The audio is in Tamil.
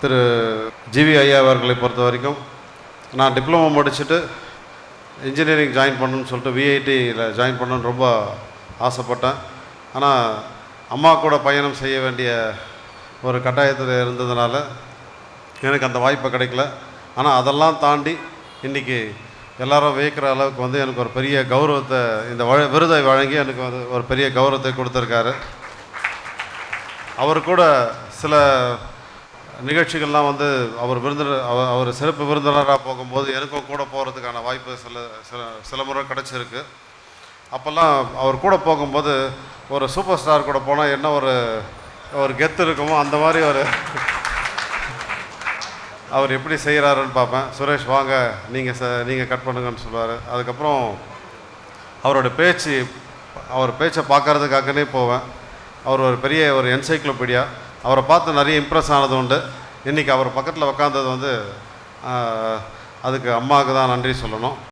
திரு ஜிவி ஐயா அவர்களை பொறுத்த வரைக்கும் நான் டிப்ளமோ முடிச்சுட்டு இன்ஜினியரிங் ஜாயின் பண்ணணும்னு சொல்லிட்டு விஐடியில் ஜாயின் பண்ணணும்னு ரொம்ப ஆசைப்பட்டேன். ஆனால் அம்மா கூட பயணம் செய்ய வேண்டிய ஒரு கட்டாயத்தில் இருந்ததுனால எனக்கு அந்த வாய்ப்பு கிடைக்கல. ஆனால் அதெல்லாம் தாண்டி இன்றைக்கி எல்லாரும் வியக்கிற அளவுக்கு வந்து எனக்கு ஒரு பெரிய கௌரவத்தை இந்த வழ விருதை வழங்கி எனக்கு வந்து ஒரு பெரிய கௌரவத்தை கொடுத்துருக்காரு. அவர் கூட சில நிகழ்ச்சிகள்லாம் வந்து அவர் விருந்தினர் அவர் அவர் சிறப்பு விருந்தினராக போகும்போது எனக்கும் கூட போகிறதுக்கான வாய்ப்பு சில சில சில முறை கிடச்சிருக்கு. அப்போல்லாம் அவர் கூட போகும்போது ஒரு சூப்பர் ஸ்டார் கூட போனால் என்ன ஒரு ஒரு கெத்து இருக்குமோ அந்த மாதிரி ஒரு அவர் எப்படி செய்கிறாருன்னு பார்ப்பேன். சுரேஷ் வாங்க நீங்கள் ச நீங்கள் கட் பண்ணுங்கன்னு சொல்லுவார். அதுக்கப்புறம் அவரோட பேச்சு அவர் பேச்சை பார்க்கறதுக்காகனே போவேன். அவர் ஒரு பெரிய ஒரு என்சைக்ளோபீடியா. அவரை பார்த்து நிறைய இம்ப்ரெஸ் ஆனது உண்டு. இன்றைக்கி அவர் பக்கத்தில் உட்காந்தது வந்து அதுக்கு அம்மாவுக்கு தான் நன்றி சொல்லணும்.